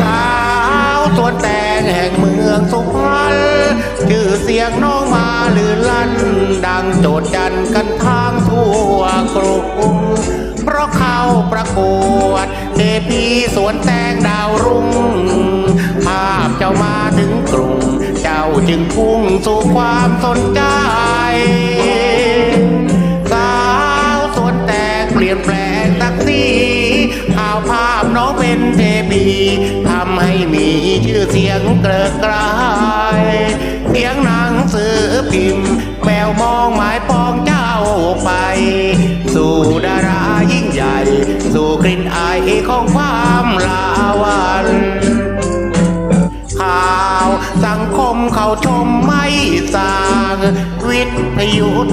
สาวสวนแตงแห่งเมืองสุพรรณชื่อเสียงน้องมาลือลั่น ดังโจดจันกันทางทั่วกรุงเพราะเข้าประกวดเทพีสวนแตง เจ้ามาถึงกรุง เจ้าจึงพุ่งสู่ความสนใจ สาวสวนแตกเปลี่ยนแปลงตักสีข่าวภาพน้องเป็นเทพีทำให้มีชื่อเสียงเกลิกกลาย เสียงหนังสือพิมพ์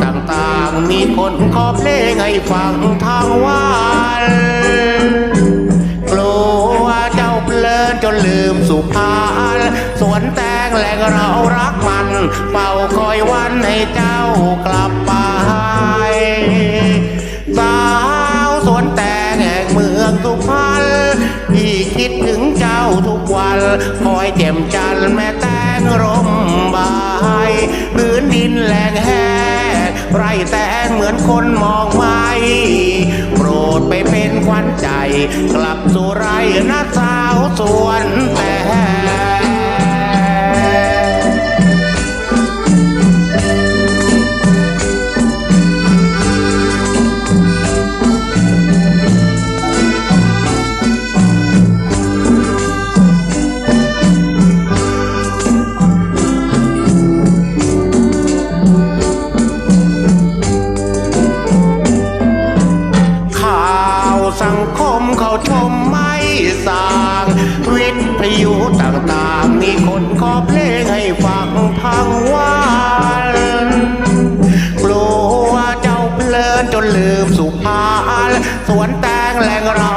ต่างๆ มีคนขอเพลงให้ฟังทางวันกลัวเจ้าเพลินจนลืมสุภาพสวนแตงแหลงเรารักมันเฝ้าคอยวันให้เจ้ากลับไปสาวสวนแตงแห่งเมืองสุพรรณพี่คิดถึงเจ้าทุกวันคอยเจ็มจันแม่แตงร่มบายพื้นดินแหลง ไรแตงเหมือนคนมองไม่โปรดไปเป็นควันใจ กลับสู่ไรนะสาวสวย วิทยุต่างๆ มีคนขอเพลงให้ฟังพังวันกลัวเจ้าเพลินจนลืมสุภาลสวนแตงแหล่งเรา